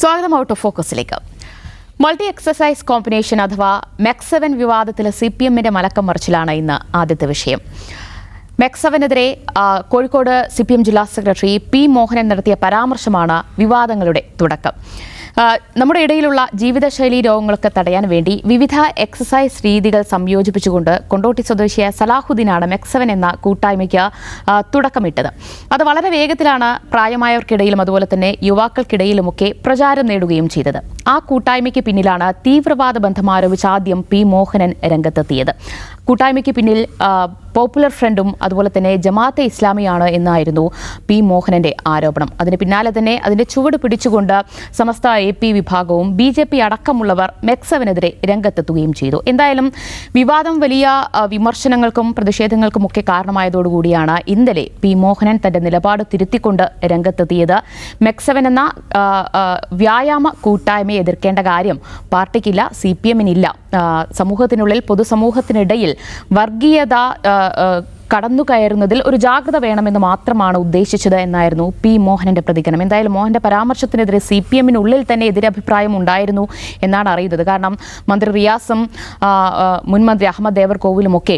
സ്വാഗതം out of ഫോക്കസിലേക്ക് multi exercise combination അഥവാ മെക്സവൻ വിവാദത്തിൽ സി പി എമ്മിന്റെ മലക്കം മറിച്ചിലാണ് ഇന്ന് ആദ്യത്തെ വിഷയം. മെക്സവനെതിരെ കോഴിക്കോട് സി പി എം ജില്ലാ സെക്രട്ടറി പി മോഹനൻ നടത്തിയ പരാമർശമാണ് വിവാദങ്ങളുടെ തുടക്കം. നമ്മുടെ ഇടയിലുള്ള ജീവിതശൈലി രോഗങ്ങളൊക്കെ തടയാൻ വേണ്ടി വിവിധ എക്സസൈസ് രീതികൾ സംയോജിപ്പിച്ചുകൊണ്ട് കൊണ്ടോട്ടി സ്വദേശിയായ സലാഹുദ്ദീനാണ് മെക്സവൻ എന്ന കൂട്ടായ്മയ്ക്ക് തുടക്കമിട്ടത്. അത് വളരെ വേഗത്തിലാണ് പ്രായമായവർക്കിടയിലും അതുപോലെ തന്നെ യുവാക്കൾക്കിടയിലുമൊക്കെ പ്രചാരം നേടുകയും ചെയ്തത്. ആ കൂട്ടായ്മയ്ക്ക് പിന്നിലാണ് തീവ്രവാദ ബന്ധം ആരോപിച്ച് ആദ്യം പി മോഹനൻ രംഗത്തെത്തിയത്. കൂട്ടായ്മയ്ക്ക് പിന്നിൽ പോപ്പുലർ ഫ്രണ്ടും അതുപോലെ തന്നെ ജമാഅത്തെ ഇസ്ലാമിയാണ് എന്നായിരുന്നു പി മോഹനന്റെ ആരോപണം. അതിന് പിന്നാലെ തന്നെ അതിന്റെ ചുവട് പിടിച്ചുകൊണ്ട് സമസ്ത എ പി വിഭാഗവും ബി ജെ പി അടക്കമുള്ളവർ മെക്സവിനെതിരെ രംഗത്തെത്തുകയും ചെയ്തു. എന്തായാലും വിവാദം വലിയ വിമർശനങ്ങൾക്കും പ്രതിഷേധങ്ങൾക്കും ഒക്കെ കാരണമായതോടുകൂടിയാണ് ഇന്നലെ പി മോഹനൻ തന്റെ നിലപാട് തിരുത്തിക്കൊണ്ട് രംഗത്തെത്തിയത്. മെക്സവൻ എന്ന വ്യായാമ കൂട്ടായ്മയെ എതിർക്കേണ്ട കാര്യം പാർട്ടിക്കില്ല സി പി എമ്മിനില്ല. സമൂഹത്തിനുള്ളിൽ പൊതുസമൂഹത്തിനിടയിൽ വർഗീയത കടന്നു കയറുന്നതിൽ ഒരു ജാഗ്രത വേണമെന്ന് മാത്രമാണ് ഉദ്ദേശിച്ചത് എന്നായിരുന്നു പി മോഹനന്റെ പ്രതികരണം. എന്തായാലും മോഹന്റെ പരാമർശത്തിനെതിരെ സി പി എമ്മിനുള്ളിൽ തന്നെ എതിരഭിപ്രായം ഉണ്ടായിരുന്നു എന്നാണ് അറിയുന്നത്. കാരണം മന്ത്രി റിയാസും മുൻമന്ത്രി ആ, മുൻ മന്ത്രി അഹമ്മദ് ദേവർകോവിലുമൊക്കെ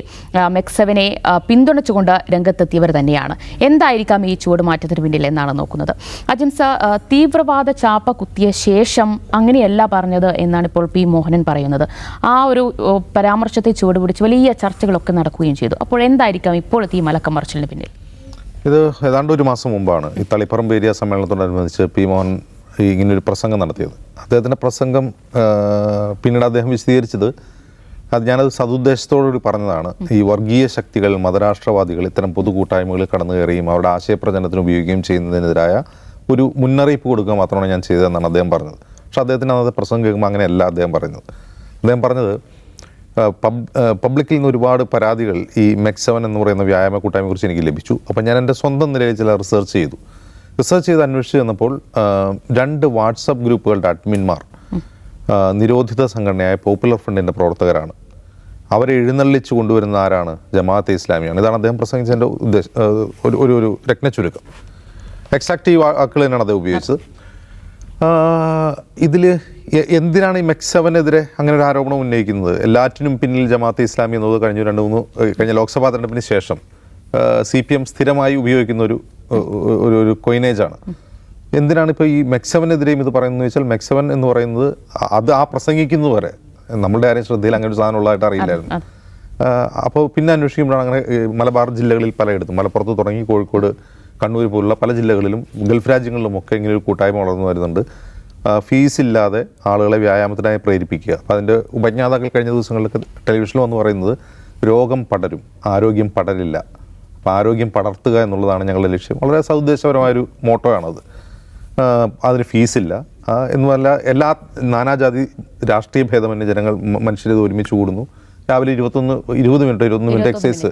മെക്സവിനെ പിന്തുണച്ചുകൊണ്ട് രംഗത്തെത്തിയവർ തന്നെയാണ്. എന്തായിരിക്കാം ഈ ചുവടുമാറ്റത്തിന് പിന്നിൽ എന്നാണ് നോക്കുന്നത്. അജിംസ തീവ്രവാദ ചാപ്പ കുത്തിയ ശേഷം അങ്ങനെയല്ല പറഞ്ഞത് എന്നാണ് ഇപ്പോൾ പി മോഹനൻ പറയുന്നത്. ആ ഒരു പരാമർശത്തെ ചുവടുപിടിച്ച് വലിയ ചർച്ചകളൊക്കെ നടക്കുകയും ചെയ്തു. അപ്പോൾ എന്തായിരിക്കാം ഇപ്പോഴത്തെ ഈ മലക്കം മറിച്ചിലിന് പിന്നിൽ. ഇത് ഏതാണ്ട് ഒരു മാസം മുമ്പാണ് ഈ തളിപ്പറമ്പ് ഏരിയ സമ്മേളനത്തോടനുബന്ധിച്ച് പി മോഹൻ ഇങ്ങനൊരു പ്രസംഗം നടത്തിയത്. അദ്ദേഹത്തിന്റെ പ്രസംഗം പിന്നീട് അദ്ദേഹം വിശദീകരിച്ചത് അത് ഞാനത് സതുദ്ദേശത്തോടുകൂടി പറഞ്ഞതാണ്. ഈ വർഗീയ ശക്തികൾ മതരാഷ്ട്രവാദികൾ ഇത്തരം പൊതുകൂട്ടായ്മകളിൽ കടന്നു കയറുകയും അവരുടെ ആശയപ്രചരണത്തിന് ഉപയോഗിക്കുകയും ചെയ്യുന്നതിനെതിരായ ഒരു മുന്നറിയിപ്പ് കൊടുക്കുക മാത്രമാണ് ഞാൻ ചെയ്തതെന്നാണ് അദ്ദേഹം പറഞ്ഞത്. പക്ഷേ അദ്ദേഹത്തിന് അന്നത്തെ പ്രസംഗം കേൾക്കുമ്പോൾ അങ്ങനെയല്ല അദ്ദേഹം പറഞ്ഞത് അദ്ദേഹം പറഞ്ഞത് പബ്ലിക്കിൽ നിന്ന് ഒരുപാട് പരാതികൾ ഈ മെക്സവൻ എന്ന് പറയുന്ന വ്യായാമ കൂട്ടായ്മയെ കുറിച്ച് എനിക്ക് ലഭിച്ചു. അപ്പം ഞാൻ എന്റെ സ്വന്തം നിലയിൽ ചില റിസർച്ച് ചെയ്തു. റിസർച്ച് ചെയ്ത് അന്വേഷിച്ച് ചെന്നപ്പോൾ രണ്ട് വാട്സപ്പ് ഗ്രൂപ്പുകളുടെ അഡ്മിന്മാർ നിരോധിത സംഘടനയായ പോപ്പുലർ ഫ്രണ്ടിന്റെ പ്രവർത്തകരാണ്. അവരെ എഴുന്നള്ളിച്ച് കൊണ്ടുവരുന്ന ആരാണ്? ജമാഅത്തെ ഇസ്ലാമിയാണ്. ഇതാണ് അദ്ദേഹം പ്രസംഗിച്ചതിന്റെ ഉദ്ദേശം ഒരു ഒരു ഒരു രത്നച്ചുരുക്കം. എക്സാക്റ്റ് ഈ വാക്കുകൾ തന്നെയാണ് അദ്ദേഹം ഉപയോഗിച്ചത്. ഇതിൽ എന്തിനാണ് ഈ മെക്സവനെതിരെ അങ്ങനെ ഒരു ആരോപണം ഉന്നയിക്കുന്നത്? എല്ലാറ്റിനും പിന്നിൽ ജമാഅത്ത് ഇസ്ലാമി എന്നത് കഴിഞ്ഞ രണ്ട് മൂന്ന് കഴിഞ്ഞ ലോക്സഭാ തെരഞ്ഞെടുപ്പിന് ശേഷം സി പി എം സ്ഥിരമായി ഉപയോഗിക്കുന്ന ഒരു ഒരു ഒരു കൊയിനേജാണ് എന്തിനാണ് ഇപ്പോൾ ഈ മെക്സവനെതിരെയും ഇത് പറയുന്നത് വെച്ചാൽ മെക്സവൻ എന്ന് പറയുന്നത് അത് ആ പ്രസംഗിക്കുന്നത് വരെ. നമ്മളുടെ ആരെയും ശ്രദ്ധയിൽ അങ്ങനെ ഒരു സാധനം ഉള്ളതായിട്ട് അറിയില്ലായിരുന്നു. അപ്പോൾ പിന്നെ അന്വേഷിക്കുമ്പോഴാണ് അങ്ങനെ മലബാർ ജില്ലകളിൽ പലയിടത്തും മലപ്പുറത്ത് തുടങ്ങി കോഴിക്കോട് കണ്ണൂർ പോലുള്ള പല ജില്ലകളിലും ഗൾഫ് രാജ്യങ്ങളിലും ഒക്കെ ഇങ്ങനെ ഒരു കൂട്ടായ്മ വളർന്നു വരുന്നുണ്ട്. ഫീസ് ഇല്ലാതെ ആളുകളെ വ്യായാമത്തിനായി പ്രേരിപ്പിക്കുക. അപ്പോൾ അതിന്റെ ഉപജ്ഞാതാക്കൾ കഴിഞ്ഞ ദിവസങ്ങളിലൊക്കെ ടെലിവിഷനിൽ വന്ന് പറയുന്നത് രോഗം പടരും ആരോഗ്യം പടരില്ല അപ്പോൾ ആരോഗ്യം പടർത്തുക എന്നുള്ളതാണ് ഞങ്ങളുടെ ലക്ഷ്യം. വളരെ സൗദ്ദേശപരമായൊരു മോട്ടോയാണത് അതിന് ഫീസില്ല എന്നുമല്ല എല്ലാ നാനാജാതി രാഷ്ട്രീയ ഭേദമന്യേ ജനങ്ങൾ മനുഷ്യരിത് ഒരുമിച്ച് കൂടുന്നു. രാവിലെ ഇരുപത്തൊന്ന് ഇരുപത് മിനിറ്റ് ഇരുപത്തൊന്ന് മിനിറ്റ് എക്സസൈസ്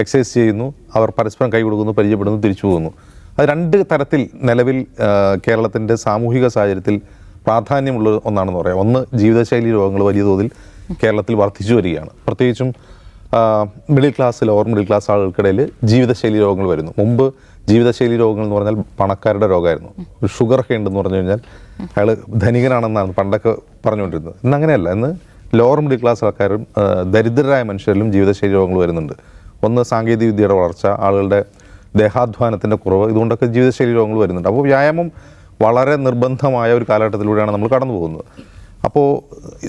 എക്സസൈസ് ചെയ്യുന്നു. അവർ പരസ്പരം കൈ കൊടുക്കുന്നു പരിചയപ്പെടുന്നു തിരിച്ചു പോകുന്നു. അത് രണ്ട് തരത്തിൽ നിലവിൽ കേരളത്തിന്റെ സാമൂഹിക സാഹചര്യത്തിൽ പ്രാധാന്യമുള്ള ഒന്നാണെന്ന് പറയാം. ഒന്ന് ജീവിതശൈലി രോഗങ്ങൾ വലിയ തോതിൽ കേരളത്തിൽ വർദ്ധിച്ചു വരികയാണ്. പ്രത്യേകിച്ചും middle class lower middle class ആളുകൾക്കിടയിൽ ജീവിതശൈലി രോഗങ്ങൾ വരുന്നു. മുമ്പ് ജീവിതശൈലി രോഗങ്ങൾ എന്ന് പറഞ്ഞാൽ പണക്കാരുടെ രോഗമായിരുന്നു. ഷുഗർ ഒക്കെ ഉണ്ടെന്ന് പറഞ്ഞു കഴിഞ്ഞാൽ അയാൾ ധനികനാണെന്നാണ് പണ്ടൊക്കെ പറഞ്ഞുകൊണ്ടിരുന്നത്. ഇന്ന് അങ്ങനെയല്ല. ഇന്ന് ലോവർ മിഡിൽ ക്ലാസ് ആൾക്കാരും ദരിദ്രരായ മനുഷ്യരിലും ജീവിതശൈലി രോഗങ്ങൾ വരുന്നുണ്ട്. ഒന്ന് സാങ്കേതിക വിദ്യയുടെ വളർച്ച ആളുകളുടെ ദേഹാധ്വാനത്തിന്റെ കുറവ് ഇതുകൊണ്ടൊക്കെ ജീവിതശൈലി രോഗങ്ങൾ വരുന്നുണ്ട്. അപ്പോൾ വ്യായാമം വളരെ നിർബന്ധമായ ഒരു കാലഘട്ടത്തിലൂടെയാണ് നമ്മൾ കടന്നു പോകുന്നത്. അപ്പോൾ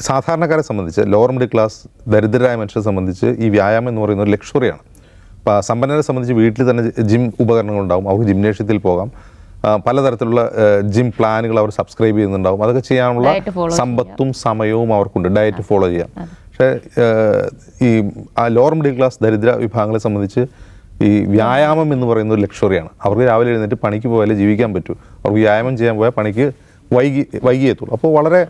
സാധാരണക്കാരെ സംബന്ധിച്ച് ലോവർ മിഡിൽ ക്ലാസ് ദരിദ്രരായ മനുഷ്യരെ സംബന്ധിച്ച് ഈ വ്യായാമം എന്ന് പറയുന്ന ഒരു ലക്ഷറിയാണ്. സമ്പന്നരെ സംബന്ധിച്ച് വീട്ടിൽ തന്നെ ജിം ഉപകരണങ്ങളുണ്ടാവും അവർക്ക് ജിംനേഷ്യത്തിൽ പോകാം. പലതരത്തിലുള്ള ജിം പ്ലാനുകൾ അവർ സബ്സ്ക്രൈബ് ചെയ്യുന്നുണ്ടാവും. അതൊക്കെ ചെയ്യാനുള്ള സമ്പത്തും സമയവും അവർക്കുണ്ട്. ഡയറ്റ് ഫോളോ ചെയ്യാം. പക്ഷേ ഈ ആ ലോവർ മിഡിൽ ക്ലാസ് ദരിദ്ര വിഭാഗങ്ങളെ സംബന്ധിച്ച് ഈ വ്യായാമം എന്ന് പറയുന്ന ഒരു ലക്ഷറിയാണ് അവർക്ക് രാവിലെ എഴുന്നേറ്റ് പണിക്ക് പോയാലേ ജീവിക്കാൻ പറ്റൂ. അവർക്ക് വ്യായാമം ചെയ്യാൻ പോയാൽ പണിക്ക് വൈകി വൈകിയെത്തുള്ളൂ അപ്പോൾ വളരെ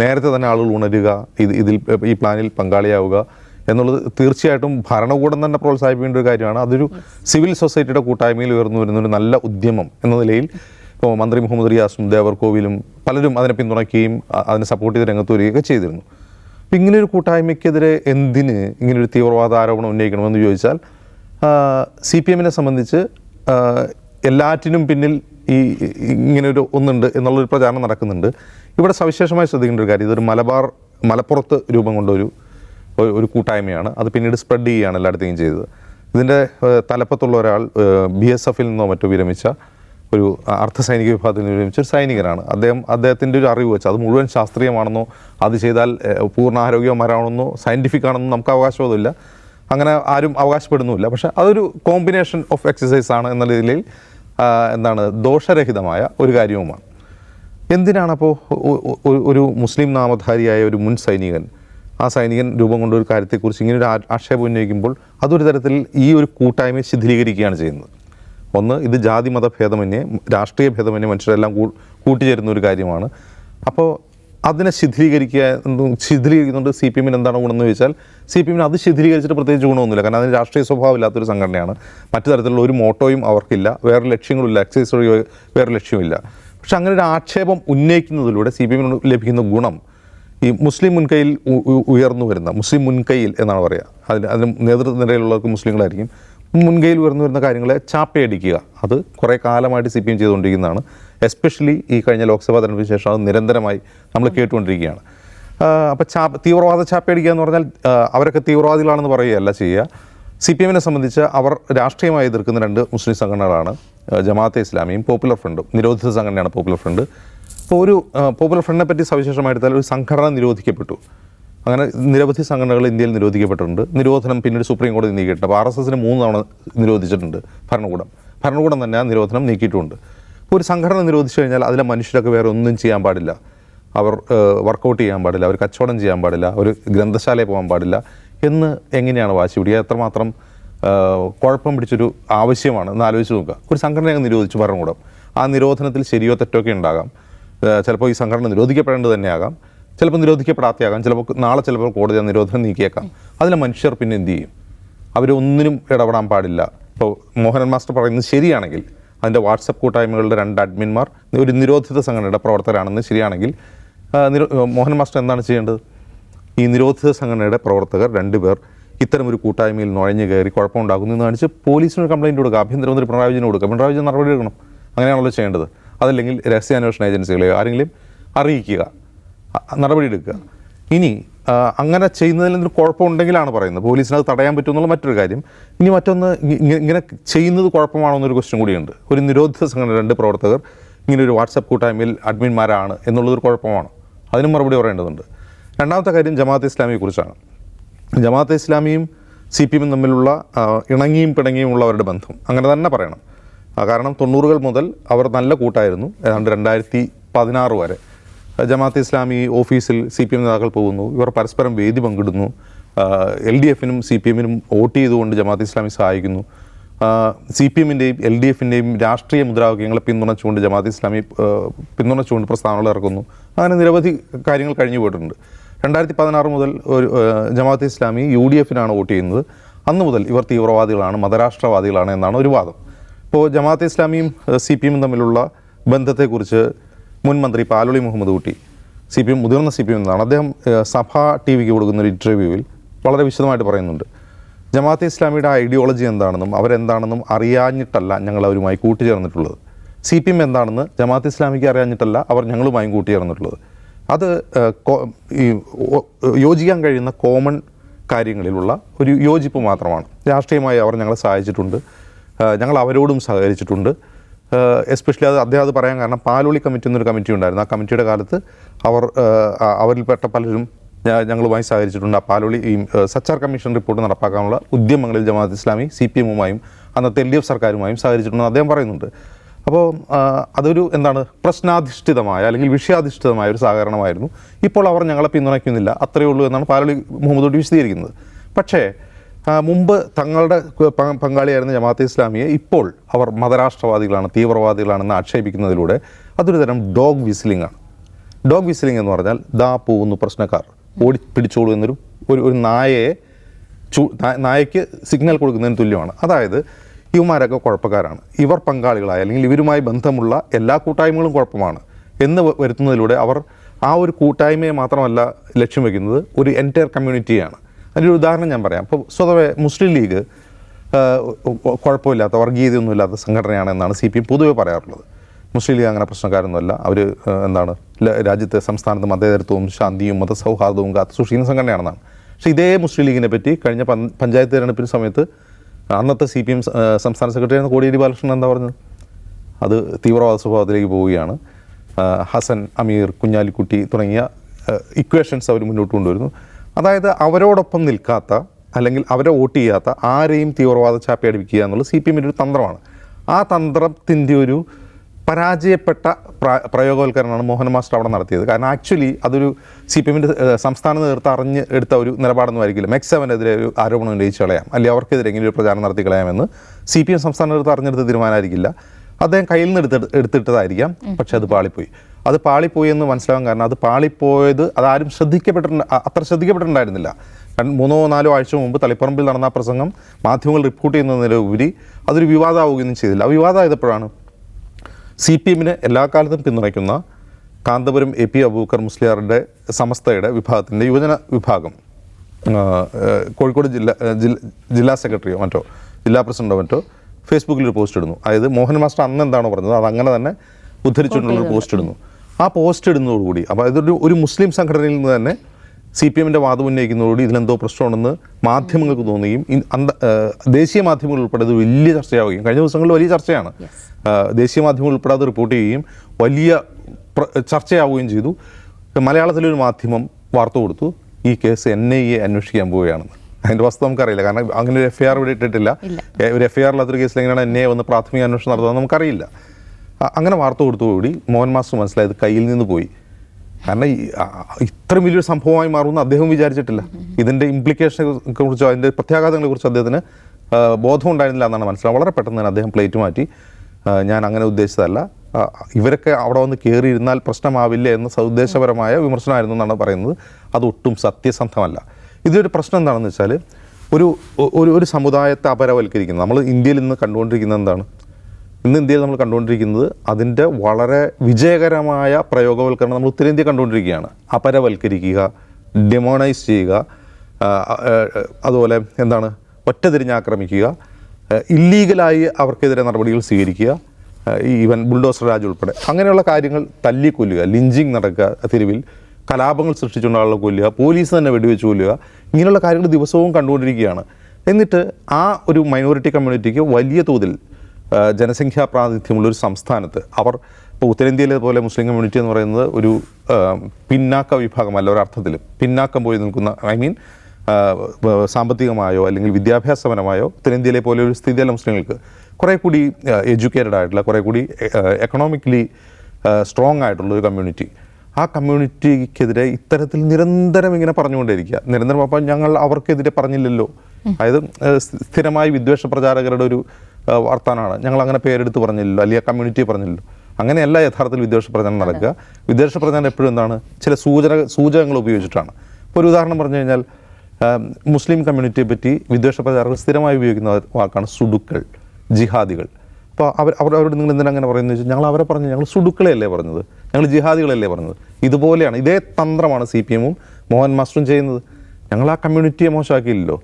നേരത്തെ തന്നെ ആളുകൾ ഉണരുക ഇത് ഇതിൽ ഈ പ്ലാനിൽ പങ്കാളിയാവുക എന്നുള്ളത് തീർച്ചയായിട്ടും ഭരണകൂടം തന്നെ പ്രോത്സാഹിപ്പിക്കേണ്ട ഒരു കാര്യമാണ്. അതൊരു സിവിൽ സൊസൈറ്റിയുടെ കൂട്ടായ്മയിൽ ഉയർന്നു വരുന്ന ഒരു നല്ല ഉദ്യമം എന്ന നിലയിൽ ഇപ്പോൾ മന്ത്രി മുഹമ്മദ് റിയാസും ദേവർകോവിലും പലരും അതിനെ പിന്തുണയ്ക്കുകയും അതിനെ സപ്പോർട്ട് ചെയ്ത് രംഗത്ത് വരികയൊക്കെ ചെയ്തിരുന്നു. അപ്പം ഇങ്ങനെയൊരു കൂട്ടായ്മയ്ക്കെതിരെ എന്തിന് ഇങ്ങനെ ഒരു തീവ്രവാദ ആരോപണം ഉന്നയിക്കണമെന്ന് ചോദിച്ചാൽ സി പി എമ്മിനെ സംബന്ധിച്ച് എല്ലാറ്റിനും പിന്നിൽ ഈ ഇങ്ങനെയൊരു ഒന്നുണ്ട് എന്നുള്ളൊരു പ്രചാരണം നടക്കുന്നുണ്ട്. ഇവിടെ സവിശേഷമായി ശ്രദ്ധിക്കേണ്ട ഒരു കാര്യം ഇതൊരു മലബാർ മലപ്പുറത്ത് രൂപം കൊണ്ട ഒരു കൂട്ടായ്മയാണ്. അത് പിന്നീട് സ്പ്രെഡ് ചെയ്യുകയാണ് എല്ലായിടത്തേക്കും ചെയ്തത്. ഇതിന്റെ തലപ്പത്തുള്ള ഒരാൾ ബി എസ് എഫിൽ നിന്നോ മറ്റോ വിരമിച്ച ഒരു അർദ്ധ സൈനിക വിഭാഗത്തിൽ നിന്ന് വിരമിച്ച ഒരു സൈനികനാണ്. അദ്ദേഹം അദ്ദേഹത്തിന്റെ ഒരു അറിവ് വെച്ച് അത് മുഴുവൻ ശാസ്ത്രീയമാണെന്നോ അത് ചെയ്താൽ പൂർണ ആരോഗ്യമാരാണെന്നോ സയന്റിഫിക് ആണെന്നോ നമുക്ക് അവകാശമൊന്നുമില്ല. അങ്ങനെ ആരും അവകാശപ്പെടുന്നുമില്ല. പക്ഷേ അതൊരു കോമ്പിനേഷൻ ഓഫ് എക്സസൈസ് ആണ് എന്ന നിലയിൽ എന്താണ് ദോഷരഹിതമായ ഒരു കാര്യവുമാണ്. എന്തിനാണപ്പോൾ ഒരു മുസ്ലിം നാമധാരിയായ ഒരു മുൻ സൈനികൻ ആ സൈനികൻ രൂപം കൊണ്ട ഒരു കാര്യത്തെക്കുറിച്ച് ഇങ്ങനെ ഒരു ആക്ഷേപം ഉന്നയിക്കുമ്പോൾ അതൊരു തരത്തിൽ ഈ ഒരു കൂട്ടായ്മയെ ശിഥിലീകരിക്കുകയാണ് ചെയ്യുന്നത്. ഒന്ന് ഇത് ജാതി മത ഭേദമന്യേ രാഷ്ട്രീയ ഭേദമന്യേ മനുഷ്യരെല്ലാം കൂട്ടിച്ചേരുന്ന ഒരു കാര്യമാണ്. അപ്പോൾ അതിനെ ശിഥിലീകരിക്കുക ശിഥിലീകരിക്കുന്നുണ്ട് സി പി എമ്മിന് എന്താണ് ഗുണമെന്ന് ചോദിച്ചാൽ സി പി എമ്മിന് അത് ശിഥിലീകരിച്ചിട്ട് പ്രത്യേകിച്ച് ഗുണമൊന്നുമില്ല. കാരണം അതിന് രാഷ്ട്രീയ സ്വഭാവം ഇല്ലാത്തൊരു സംഘടനയാണ്. മറ്റു തരത്തിലുള്ള ഒരു മോട്ടോയും അവർക്കില്ല. വേറെ ലക്ഷ്യങ്ങളില്ല എക്സൈസ് വഴി വേറെ ലക്ഷ്യമില്ല പക്ഷെ അങ്ങനെ ഒരു ആക്ഷേപം ഉന്നയിക്കുന്നതിലൂടെ സി പി എമ്മിന് ലഭിക്കുന്ന ഗുണം ഈ മുസ്ലിം മുൻകൈയിൽ ഉയർന്നു വരുന്ന മുസ്ലിം മുൻകൈയിൽ എന്നാണ് പറയുക. അതിന് നേതൃത്വ നിലയിലുള്ളവർക്ക് മുസ്ലിങ്ങളായിരിക്കും. മുൻകൈയിൽ ഉയർന്നു വരുന്ന കാര്യങ്ങളെ ചാപ്പയടിക്കുക. അത് കുറേ കാലമായിട്ട് സി പി എം ചെയ്തുകൊണ്ടിരിക്കുന്നതാണ്. എസ്പെഷ്യലി ഈ കഴിഞ്ഞ ലോക്സഭാ തെരഞ്ഞെടുപ്പിന് ശേഷം അത് നിരന്തരമായി നമ്മൾ കേട്ടുകൊണ്ടിരിക്കുകയാണ്. അപ്പോൾ ചാപ്പ തീവ്രവാദ ചാപ്പയടിക്കുക എന്ന് പറഞ്ഞാൽ അവരൊക്കെ തീവ്രവാദികളാണെന്ന് പറയുകയല്ല ചെയ്യുക. സി പി എമ്മിനെ സംബന്ധിച്ച് അവർ രാഷ്ട്രീയമായി എതിർക്കുന്ന രണ്ട് മുസ്ലിം സംഘടനകളാണ് ജമാഅത്തെ ഇസ്ലാമിയും പോപ്പുലർ ഫ്രണ്ടും. നിരോധിത സംഘടനയാണ് പോപ്പുലർ ഫ്രണ്ട്. അപ്പോൾ ഒരു പോപ്പുലർ ഫ്രണ്ടിനെ പറ്റി സവിശേഷമായിട്ടാൽ ഒരു സംഘടന നിരോധിക്കപ്പെട്ടു. അങ്ങനെ നിരവധി സംഘടനകൾ ഇന്ത്യയിൽ നിരോധിക്കപ്പെട്ടിട്ടുണ്ട്. നിരോധനം പിന്നീട് സുപ്രീം കോടതി നീക്കിയിട്ടുണ്ട്. അപ്പോൾ ആർ എസ് എസിന് മൂന്ന് തവണ നിരോധിച്ചിട്ടുണ്ട് ഭരണകൂടം. ഭരണകൂടം തന്നെ ആ നിരോധനം നീക്കിയിട്ടുണ്ട്. ഇപ്പോൾ ഒരു സംഘടന നിരോധിച്ചു കഴിഞ്ഞാൽ അതിലെ മനുഷ്യരൊക്കെ വേറെ ഒന്നും ചെയ്യാൻ പാടില്ല. അവർ വർക്കൗട്ട് ചെയ്യാൻ പാടില്ല. അവർ കച്ചവടം ചെയ്യാൻ പാടില്ല. ഒരു ഗ്രന്ഥശാലയിൽ പോകാൻ പാടില്ല എന്ന് എങ്ങനെയാണ് വാശി പിടിക്കുക? എത്രമാത്രം കുഴപ്പം പിടിച്ചൊരു ആവശ്യമാണ് എന്ന് ആലോചിച്ച് നോക്കുക. ഒരു സംഘടനയെ നിരോധിച്ചു ഭരണകൂടം. ആ നിരോധനത്തിൽ ശരിയോ തെറ്റോ ഒക്കെ ഉണ്ടാകാം. ചിലപ്പോൾ ഈ സംഘടന നിരോധിക്കപ്പെടേണ്ടത് തന്നെയാകാം. ചിലപ്പോൾ നിരോധിക്കപ്പെടാത്തയാകാം. ചിലപ്പോൾ നാളെ ചിലപ്പോൾ കോടതി നിരോധനം നീക്കിയേക്കാം. അതിലെ മനുഷ്യർ പിന്നെ എന്തു ചെയ്യും? അവരൊന്നിനും ഇടപെടാൻ പാടില്ല. ഇപ്പോൾ മോഹനൻ മാസ്റ്റർ പറയുന്നത് ശരിയാണെങ്കിൽ അതിന്റെ വാട്സപ്പ് കൂട്ടായ്മകളുടെ രണ്ട് അഡ്മിന്മാർ ഒരു നിരോധിത സംഘടനയുടെ പ്രവർത്തകരാണെന്ന് ശരിയാണെങ്കിൽ മോഹൻ മാസ്റ്റർ എന്താണ് ചെയ്യേണ്ടത്? ഈ നിരോധിത സംഘടനയുടെ പ്രവർത്തകർ രണ്ടുപേർ ഇത്തരം ഒരു കൂട്ടായ്മയിൽ നുഴഞ്ഞു കയറി കുഴപ്പമുണ്ടാക്കുന്നു എന്ന് കാണിച്ച് പോലീസിന് ഒരു കംപ്ലൈന്റ് കൊടുക്കുക ആഭ്യന്തരമന്ത്രി പിണറായി വിജയന് കൊടുക്കുക. പിണറായി വിജയൻ നടപടി എടുക്കണം. അങ്ങനെയാണല്ലോ ചെയ്യേണ്ടത്. അതല്ലെങ്കിൽ രഹസ്യാന്വേഷണ ഏജൻസികളെയോ ആരെങ്കിലും അറിയിക്കുക നടപടിയെടുക്കുക. ഇനി അങ്ങനെ ചെയ്യുന്നതിൽ എന്തൊരു കുഴപ്പമുണ്ടെങ്കിലാണ് പറയുന്നത്. പോലീസിന് അത് തടയാൻ പറ്റുമെന്നുള്ള മറ്റൊരു കാര്യം. ഇനി മറ്റൊന്ന് ഇങ്ങനെ ചെയ്യുന്നത് കുഴപ്പമാണോ എന്നൊരു ക്വസ്റ്റ്യൻ കൂടിയുണ്ട്. ഒരു നിരോധിത സംഘടന രണ്ട് പ്രവർത്തകർ ഇങ്ങനെ ഒരു വാട്സപ്പ് കൂട്ടായ്മയിൽ അഡ്മിൻമാരാണ് എന്നുള്ളതൊരു കുഴപ്പമാണ്. അതിനും മറുപടി പറയേണ്ടതുണ്ട്. രണ്ടാമത്തെ കാര്യം ജമാഅത്ത് ഇസ്ലാമിയെ കുറിച്ചാണ്. ജമാഅത്തെ ഇസ്ലാമിയും സി പി എമ്മും തമ്മിലുള്ള ഇണങ്ങിയും പിണങ്ങിയും ഉള്ളവരുടെ ബന്ധം. അങ്ങനെ തന്നെ പറയണം. കാരണം തൊണ്ണൂറുകൾ മുതൽ അവർ നല്ല കൂട്ടായിരുന്നു. ഏതാണ്ട് രണ്ടായിരത്തി പതിനാറ് വരെ. ജമാഅത്ത് ഇസ്ലാമി ഓഫീസിൽ സി പി എം നേതാക്കൾ പോകുന്നു. ഇവർ പരസ്പരം വേദി പങ്കിടുന്നു. എൽ ഡി എഫിനും സി പി എമ്മിനും വോട്ട് ചെയ്തുകൊണ്ട് ജമാഅത്ത് ഇസ്ലാമി സഹായിക്കുന്നു. സി പി എമ്മിന്റെയും എൽ ഡി എഫിന്റെയും രാഷ്ട്രീയ മുദ്രാവാക്യങ്ങളെ പിന്തുണച്ചുകൊണ്ട് ജമാഅത്ത് ഇസ്ലാമി പിന്തുണച്ചുകൊണ്ട് പ്രസ്താവനകൾ ഇറക്കുന്നു. അങ്ങനെ നിരവധി കാര്യങ്ങൾ കഴിഞ്ഞു പോയിട്ടുണ്ട്. രണ്ടായിരത്തി പതിനാറ് മുതൽ ഒരു ജമാഅത്ത് ഇസ്ലാമി യു ഡി എഫിനാണ് വോട്ട് ചെയ്യുന്നത്. അന്ന് മുതൽ ഇവർ തീവ്രവാദികളാണ് മതരാഷ്ട്രവാദികളാണ് എന്നാണ് ഒരു വാദം. ഇപ്പോൾ ജമാഅത്ത് ഇസ്ലാമിയും സി പി എമ്മും തമ്മിലുള്ള ബന്ധത്തെക്കുറിച്ച് മുൻ മന്ത്രി Paloli Muhammad Kutty C P M മുതിർന്ന സി പി എം എന്നാണ് അദ്ദേഹം സഭാ ടി വിക്ക് കൊടുക്കുന്ന ഒരു ഇന്റർവ്യൂവിൽ വളരെ വിശദമായിട്ട് പറയുന്നുണ്ട്. ജമാഅത്തെ ഇസ്ലാമിയുടെ ഐഡിയോളജി എന്താണെന്നും അവരെന്താണെന്നും അറിയാഞ്ഞിട്ടല്ല ഞങ്ങൾ അവരുമായി കൂട്ടുചേർന്നിട്ടുള്ളത്. സി പി എം എന്താണെന്ന് ജമാഅത്ത് ഇസ്ലാമിക്ക് അറിയാഞ്ഞിട്ടല്ല അവർ ഞങ്ങളുമായും കൂട്ടുചേർന്നിട്ടുള്ളത് അത് ഈ യോജിക്കാൻ കഴിയുന്ന കോമൺ കാര്യങ്ങളിലുള്ള ഒരു യോജിപ്പ് മാത്രമാണ്. രാഷ്ട്രീയമായി അവർ ഞങ്ങളെ സഹായിച്ചിട്ടുണ്ട്. ഞങ്ങൾ അവരോടും സഹകരിച്ചിട്ടുണ്ട്. എസ്പെഷ്യലി അത് അദ്ദേഹം അത് പറയാൻ കാരണം പാലോളി കമ്മിറ്റി എന്നൊരു കമ്മിറ്റി ഉണ്ടായിരുന്നു. ആ കമ്മിറ്റിയുടെ കാലത്ത് അവർ അവരിൽപ്പെട്ട പലരും ഞങ്ങളുമായി സഹകരിച്ചിട്ടുണ്ട്. ആ പാലോളി ഈ സച്ചാർ കമ്മീഷൻ റിപ്പോർട്ട് നടപ്പാക്കാനുള്ള ഉദ്യമങ്ങളിൽ ജമാഅത്ത് ഇസ്ലാമി സി പി എമ്മുമായും അന്നത്തെ എൽ ഡി എഫ് സർക്കാരുമായും സഹകരിച്ചിട്ടുണ്ട് അദ്ദേഹം പറയുന്നുണ്ട്. അപ്പോൾ അതൊരു എന്താണ് പ്രശ്നാധിഷ്ഠിതമായ അല്ലെങ്കിൽ വിഷയാധിഷ്ഠിതമായ ഒരു സഹകരണമായിരുന്നു. ഇപ്പോൾ അവർ ഞങ്ങളെ പിന്തുണയ്ക്കുന്നില്ല. അത്രയേ ഉള്ളൂ എന്നാണ് പാലോളി മുഹമ്മദ് വിശദീകരിക്കുന്നത്. പക്ഷേ മുമ്പ് തങ്ങളുടെ പങ്കാളിയായിരുന്ന ജമാഅത്തെ ഇസ്ലാമിയെ ഇപ്പോൾ അവർ മതരാഷ്ട്രവാദികളാണ് തീവ്രവാദികളാണെന്ന് ആക്ഷേപിക്കുന്നതിലൂടെ അതൊരു തരം ഡോഗ് വിസിലിംഗ് ആണ്. ഡോഗ് വിസിലിംഗ് എന്ന് പറഞ്ഞാൽ ദാ പോകുന്നു പ്രശ്നക്കാർ ഓടി പിടിച്ചോളൂ എന്നൊരു ഒരു ഒരു നായയെ ചൂ നായയ്ക്ക് സിഗ്നൽ കൊടുക്കുന്നതിന് തുല്യമാണ്. അതായത് ഇവന്മാരൊക്കെ കുഴപ്പക്കാരാണ്. ഇവർ പങ്കാളികളായ അല്ലെങ്കിൽ ഇവരുമായി ബന്ധമുള്ള എല്ലാ കൂട്ടായ്മകളും കുഴപ്പമാണ് എന്ന് വരുത്തുന്നതിലൂടെ അവർ ആ ഒരു കൂട്ടായ്മയെ മാത്രമല്ല ലക്ഷ്യം വയ്ക്കുന്നത് ഒരു എന്റയർ കമ്മ്യൂണിറ്റിയാണ് അതിന്റെ ഒരു ഉദാഹരണം ഞാൻ പറയാം. ഇപ്പോൾ സ്വതവേ മുസ്ലിം ലീഗ് കുഴപ്പമില്ലാത്ത വർഗീയതയൊന്നും ഇല്ലാത്ത സംഘടനയാണ് എന്നാണ് സി പി എം പൊതുവെ പറയാറുള്ളത്. മുസ്ലിം ലീഗ് അങ്ങനെ പ്രശ്നക്കാരൊന്നുമല്ല. അവർ എന്താണ് രാജ്യത്തെ സംസ്ഥാനത്ത് മതേതരത്വവും ശാന്തിയും മതസൗഹാർദ്ദവും കാത്തു സൂക്ഷിക്കുന്ന സംഘടനയാണെന്നാണ്. പക്ഷേ ഇതേ മുസ്ലിം ലീഗിനെ പറ്റി കഴിഞ്ഞ പഞ്ചായത്ത് തിരഞ്ഞെടുപ്പിന് സമയത്ത് അന്നത്തെ സി പി എം സംസ്ഥാന സെക്രട്ടറി ആയിരുന്ന കോടിയേരി ബാലകൃഷ്ണൻ എന്താ പറഞ്ഞത്? അത് തീവ്രവാദ സ്വഭാവത്തിലേക്ക് പോവുകയാണ്. ഹസൻ അമീർ കുഞ്ഞാലിക്കുട്ടി തുടങ്ങിയ ഇക്വേഷൻസ് അവർ മുന്നോട്ട് കൊണ്ടുവരുന്നു. അതായത് അവരോടൊപ്പം നിൽക്കാത്ത അല്ലെങ്കിൽ അവരെ വോട്ട് ചെയ്യാത്ത ആരെയും തീവ്രവാദ ചാപ്പി അടിപ്പിക്കുക എന്നുള്ളത് സി പി എമ്മിന്റെ ഒരു തന്ത്രമാണ്. ആ തന്ത്രത്തിന്റെ ഒരു പരാജയപ്പെട്ട പ്ര- പ്രയോഗവൽക്കരണമാണ് മോഹൻ മാസ്റ്റർ അവിടെ നടത്തിയത്. കാരണം ആക്ച്വലി അതൊരു സി പി എമ്മിന്റെ സംസ്ഥാന നേതൃത്വം അറിഞ്ഞ് എടുത്ത ഒരു നിലപാടൊന്നും ആയിരിക്കില്ല. മെക്സ് സെവനെതിരെ ഒരു ആരോപണം ഉന്നയിച്ച് കളയാം. അല്ലെങ്കിൽ അവർക്കെതിരെ എങ്ങനെ ഒരു പ്രചാരണം നടത്തി കളയാമെന്ന് സി പി എം സംസ്ഥാന നേതൃത്വം അറിഞ്ഞെടുത്ത തീരുമാനമായിരിക്കില്ല. അദ്ദേഹം കയ്യിൽ നിന്ന് എടുത്ത് എടുത്തിട്ടതായിരിക്കാം. പക്ഷെ അത് പാളിപ്പോയി. അത് പാളിപ്പോയി എന്ന് മനസ്സിലാകാൻ കാരണം അത് പാളിപ്പോയത് അതാരും ശ്രദ്ധിക്കപ്പെട്ടിട്ടുണ്ട് അത്ര ശ്രദ്ധിക്കപ്പെട്ടിട്ടുണ്ടായിരുന്നില്ല. കാരണം മൂന്നോ നാലോ ആഴ്ച മുമ്പ് തളിപ്പറമ്പിൽ നടന്ന ആ പ്രസംഗം മാധ്യമങ്ങൾ റിപ്പോർട്ട് ചെയ്യുന്നതിനുപരി അതൊരു വിവാദമാവുകയൊന്നും ചെയ്തില്ല. ആ വിവാദമായപ്പോഴാണ് സി പി എമ്മിനെ എല്ലാ കാലത്തും പിന്തുണയ്ക്കുന്ന കാന്തപുരം എ പി അബൂക്കർ മുസ്ലിയാറുടെ സമസ്തയുടെ വിഭാഗത്തിന്റെ യുവജന വിഭാഗം. കോഴിക്കോട് ജില്ല ജില്ല- ജില്ലാ സെക്രട്ടറിയോ മറ്റോ ജില്ലാ പ്രസിഡന്റോ മറ്റോ ഫേസ്ബുക്കിൽ ഒരു പോസ്റ്റ് ഇടുന്നു. അതായത് മോഹൻ മാസ്റ്റർ അന്ന് എന്താണോ പറഞ്ഞത് അത് അങ്ങനെ തന്നെ ഉദ്ധരിച്ചുകൊണ്ടുള്ളൊരു പോസ്റ്റ് ഇടുന്നു. ആ പോസ്റ്റ് ഇടുന്നതോടുകൂടി അപ്പോൾ അതൊരു ഒരു മുസ്ലിം സംഘടനയിൽ നിന്ന് തന്നെ സി പി എമ്മിന്റെ വാദം ഉന്നയിക്കുന്നതോടുകൂടി ഇതിലെന്തോ പ്രശ്നമുണ്ടെന്ന് മാധ്യമങ്ങൾക്ക് തോന്നുകയും അന്ത ദേശീയ മാധ്യമങ്ങൾ ഉൾപ്പെടെ ഇത് വലിയ ചർച്ചയാവുകയും കഴിഞ്ഞ ദിവസങ്ങളിൽ വലിയ ചർച്ചയാണ്. ദേശീയ മാധ്യമങ്ങൾ ഉൾപ്പെടെ അത് റിപ്പോർട്ട് ചെയ്യുകയും വലിയ ചർച്ചയാവുകയും ചെയ്തു. മലയാളത്തിലൊരു മാധ്യമം വാർത്ത കൊടുത്തു ഈ കേസ് എൻ ഐ എ അന്വേഷിക്കാൻ പോവുകയാണെന്ന്. അതിന്റെ വസ്തു നമുക്കറിയില്ല കാരണം അങ്ങനെ ഒരു എഫ് ഐ ആർ ഇവിടെ ഇട്ടിട്ടില്ല. ഒരു എഫ് ഐ ആർ ഇല്ലാത്തൊരു കേസിൽ എങ്ങനെയാണ് എൻ ഐ എ വന്ന് പ്രാഥമിക അന്വേഷണം നടത്തുന്നത് നമുക്കറിയില്ല. അങ്ങനെ വാർത്ത കൊടുത്തോടുകൂടി മോഹൻ മാസ്റ്റർ മനസ്സിലായത് കയ്യിൽ നിന്ന് പോയി. കാരണം ഇത്രയും വലിയൊരു സംഭവമായി മാറുമെന്ന് അദ്ദേഹം വിചാരിച്ചിട്ടില്ല. ഇതിന്റെ ഇംപ്ലിക്കേഷനെ കുറിച്ചോ അതിന്റെ പ്രത്യാഘാതങ്ങളെ കുറിച്ചോ അദ്ദേഹത്തിന് ബോധം ഉണ്ടായിരുന്നില്ല എന്നാണ് മനസ്സിലാവുക. വളരെ പെട്ടെന്ന് തന്നെ അദ്ദേഹം പ്ലേറ്റ് മാറ്റി. ഞാൻ അങ്ങനെ ഉദ്ദേശിച്ചതല്ല. ഇവരൊക്കെ അവിടെ വന്ന് കയറിയിരുന്നാൽ പ്രശ്നമാവില്ല എന്ന സൗദ്ദേശപരമായ വിമർശനമായിരുന്നു എന്നാണ് പറയുന്നത്. അതൊട്ടും സത്യസന്ധമല്ല. ഇതിലൊരു പ്രശ്നം എന്താണെന്ന് വെച്ചാൽ ഒരു ഒരു ഒരു സമുദായത്തെ അപരവൽക്കരിക്കുന്നത് നമ്മൾ ഇന്ത്യയിൽ ഇന്ന് കണ്ടുകൊണ്ടിരിക്കുന്നത് എന്താണ്? ഇന്ന് ഇന്ത്യയിൽ നമ്മൾ കണ്ടുകൊണ്ടിരിക്കുന്നത് അതിന്റെ വളരെ വിജയകരമായ പ്രയോഗവൽക്കരണം നമ്മൾ ഉത്തരേന്ത്യ കണ്ടുകൊണ്ടിരിക്കുകയാണ്. അപരവൽക്കരിക്കുക ഡിമോണൈസ് ചെയ്യുക അതുപോലെ എന്താണ് ഒറ്റതിരിഞ്ഞ് ആക്രമിക്കുക ഇല്ലീഗലായി അവർക്കെതിരെ നടപടികൾ സ്വീകരിക്കുക ഈവൻ ബുൾഡോസർ രാജ് ഉൾപ്പെടെ. അങ്ങനെയുള്ള കാര്യങ്ങൾ തല്ലിക്കൊല്ലുക ലിഞ്ചിങ് നടക്കുക തെരുവിൽ കലാപങ്ങൾ സൃഷ്ടിച്ചുകൊണ്ട് ആളുകളെ കൊല്ലുക പോലീസ് തന്നെ വെടിവെച്ച് കൊല്ലുക ഇങ്ങനെയുള്ള കാര്യങ്ങൾ ദിവസവും കണ്ടുകൊണ്ടിരിക്കുകയാണ്. എന്നിട്ട് ആ ഒരു മൈനോറിറ്റി കമ്മ്യൂണിറ്റിക്ക് വലിയ തോതിൽ ജനസംഖ്യാ പ്രാതിനിധ്യമുള്ള ഒരു സംസ്ഥാനത്ത് അവർ ഇപ്പോൾ ഉത്തരേന്ത്യയിലെ പോലെ മുസ്ലിം കമ്മ്യൂണിറ്റി എന്ന് പറയുന്നത് ഒരു പിന്നാക്ക വിഭാഗമല്ല ഒരർത്ഥത്തിൽ. പിന്നാക്കം പോയി നിൽക്കുന്ന ഐ മീൻ സാമ്പത്തികമായോ അല്ലെങ്കിൽ വിദ്യാഭ്യാസപരമായോ ഉത്തരേന്ത്യയിലെ പോലെ ഒരു സ്ഥിതിയല്ല മുസ്ലിങ്ങൾക്ക്. കുറേ കൂടി എഡ്യൂക്കേറ്റഡ് ആയിട്ടുള്ള കുറേ കൂടി എക്കണോമിക്കലി സ്ട്രോങ് ആയിട്ടുള്ള ഒരു കമ്മ്യൂണിറ്റി ആ കമ്മ്യൂണിറ്റിക്കെതിരെ ഇത്തരത്തിൽ നിരന്തരം ഇങ്ങനെ പറഞ്ഞുകൊണ്ടിരിക്കുക നിരന്തരം അപ്പം ഞങ്ങൾ അവർക്കെതിരെ പറഞ്ഞില്ലല്ലോ? അതായത് സ്ഥിരമായി വിദ്വേഷ പ്രചാരകരുടെ ഒരു വർത്താനമാണ് ഞങ്ങൾ അങ്ങനെ പേരെടുത്ത് പറഞ്ഞില്ലല്ലോ അല്ലെങ്കിൽ കമ്മ്യൂണിറ്റി പറഞ്ഞില്ലല്ലോ. അങ്ങനെയല്ല യഥാർത്ഥത്തിൽ വിദ്വേഷ പ്രചരണം നടക്കുക. വിദ്വേഷ പ്രചരണം എപ്പോഴും എന്താണ്? ചില സൂചന സൂചകങ്ങൾ ഉപയോഗിച്ചിട്ടാണ്. ഇപ്പോൾ ഒരു ഉദാഹരണം പറഞ്ഞു കഴിഞ്ഞാൽ മുസ്ലിം കമ്മ്യൂണിറ്റിയെ പറ്റി വിദ്വേഷ പ്രചാരകർ സ്ഥിരമായി ഉപയോഗിക്കുന്ന വാക്കാണ് സുഡുക്കൾ ജിഹാദികൾ. അപ്പോൾ അവർ അവർ അവരോട് നിങ്ങൾ എന്തിനാ അങ്ങനെ പറയുന്നത് വെച്ചാൽ ഞങ്ങൾ അവരെ പറഞ്ഞു ഞങ്ങൾ സുഡുക്കളെയല്ലേ പറഞ്ഞത്? ഞങ്ങൾ ജിഹാദികളല്ലേ പറഞ്ഞത്? ഇതുപോലെയാണ് ഇതേ തന്ത്രമാണ് സി പി എമ്മും മോഹൻ മാസ്റ്ററും ചെയ്യുന്നത്. ഞങ്ങൾ ആ കമ്മ്യൂണിറ്റിയെ മോശമാക്കിയില്ലല്ലോ.